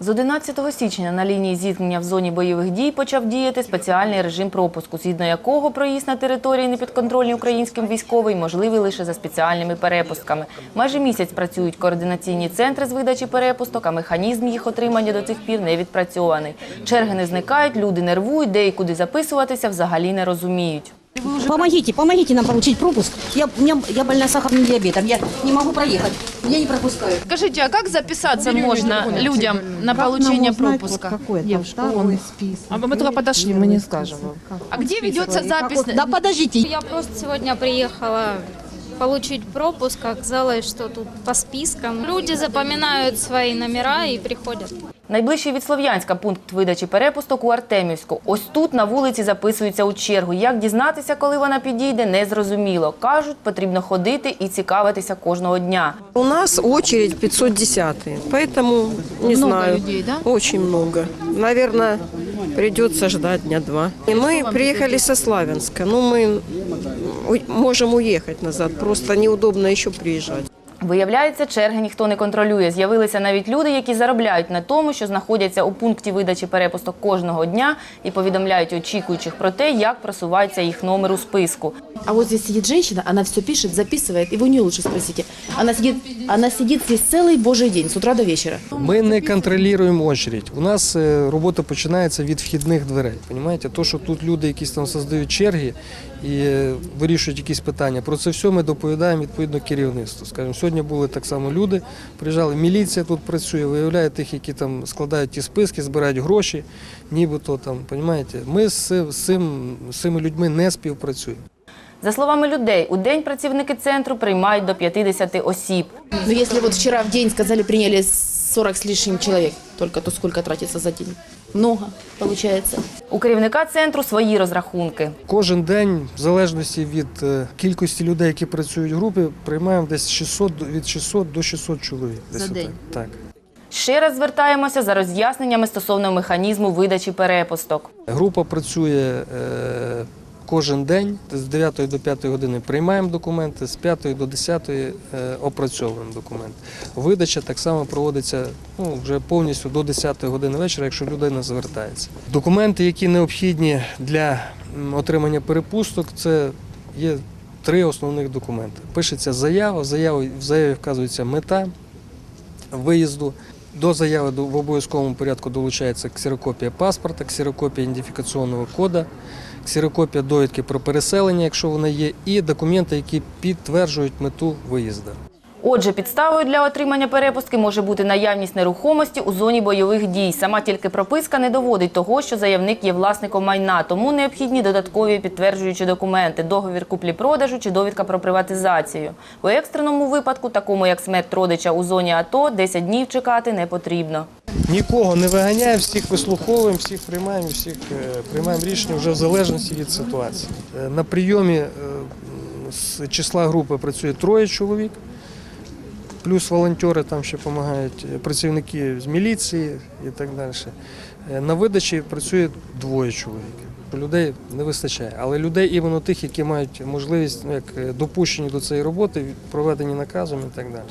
З 11 січня на лінії зіткнення в зоні бойових дій почав діяти спеціальний режим пропуску, згідно якого проїзд на території непідконтрольній українським військовий можливий лише за спеціальними перепустками. Майже місяць працюють координаційні центри з видачі перепусток, а механізм їх отримання до цих пір не відпрацьований. Черги не зникають, люди нервують, де і куди записуватися взагалі не розуміють. Помогите, помогите нам получить пропуск. Я, у меня, я больна сахарным диабетом, я не могу проехать, меня не пропускают. Скажите, а как записаться можно людям на получение пропуска? какой там Девушка, второй вон. список? А мы только подошли, мы не скажем вам. А где ведется запись? Да подождите, Я просто сегодня приехала получить пропуск, оказалось, что тут по спискам. Люди запоминают свои номера и приходят. Найближчий від Слов'янська пункт видачі перепусток у Артемівську. Ось тут на вулиці записуються у чергу. Як дізнатися, коли вона підійде, незрозуміло. Кажуть, потрібно ходити і цікавитися кожного дня. У нас очередь 510 поэтому не Много знаю. людей, да? Очень много. Наверное, придется ждать дня два. И мы приехали со Славянска. Ну, мы у- можем уехать назад. Просто неудобно еще приезжать. Виявляється, черги ніхто не контролює. З'явилися навіть люди, які заробляють на тому, що знаходяться у пункті видачі перепусток кожного дня і повідомляють очікуючих про те, як просувається їх номер у списку. А вот здесь сидит женщина, она все пишет, записывает, и вы у нее лучше спросите. Она сидит, она сидит здесь целый божий день, с утра до вечера. Ми не контролюємо очередь. У нас е, робота починається від вхідних дверей. Понімаєте? То, що тут люди якісь там создають черги і е, вирішують якісь питання. Про це все ми доповідаємо відповідно керівництву. Скажімо, сьогодні були так само люди, приїжджали, міліція тут працює, виявляє тих, які там складають ті списки, збирають гроші, нібито там, понімаєте? Ми з, цим- з, цими людьми не співпрацюємо. За словами людей, у день працівники центру приймають до 50 осіб. Но если вот вчера в день сказали, приняли 40 с лишним человек, только то сколько тратится за день? Много, виходить. У керівника центру свої розрахунки. Кожен день, в залежності від е, кількості людей, які працюють в групі, приймаємо десь 600, до- від 600 до 600 чоловік. Десь За отак. день? Так. Ще раз звертаємося за роз'ясненнями стосовно механізму видачі перепусток. Група працює е, кожен день з 9 до 5 години приймаємо документи, з 5 до 10 е, опрацьовуємо документи. Видача так само проводиться ну, вже повністю до 10 години вечора, якщо людина звертається. Документи, які необхідні для отримання перепусток, це є три основних документи. Пишеться заява, в в заяві вказується мета виїзду. До заяви в обов'язковому порядку долучається ксерокопія паспорта, ксерокопія ідентифікаційного кода, ксерокопія довідки про переселення, якщо вона є, і документи, які підтверджують мету виїзду. Отже, підставою для отримання перепустки може бути наявність нерухомості у зоні бойових дій. Сама тільки прописка не доводить того, що заявник є власником майна, тому необхідні додаткові підтверджуючі документи, договір куплі-продажу чи довідка про приватизацію. У екстреному випадку, такому як смерть родича у зоні АТО, 10 днів чекати не потрібно. Нікого не виганяємо, всіх вислуховуємо, всіх приймаємо, всіх е, приймаємо рішення вже в залежності від ситуації. Е, На прийомі е, з числа групи працює троє чоловік, плюс волонтери там ще допомагають, е, працівники з міліції і так далі. Е, На видачі працює двоє чоловік. Людей не вистачає, але людей іменно тих, які мають можливість ну, як е, допущені до цієї роботи, проведені наказом і так далі.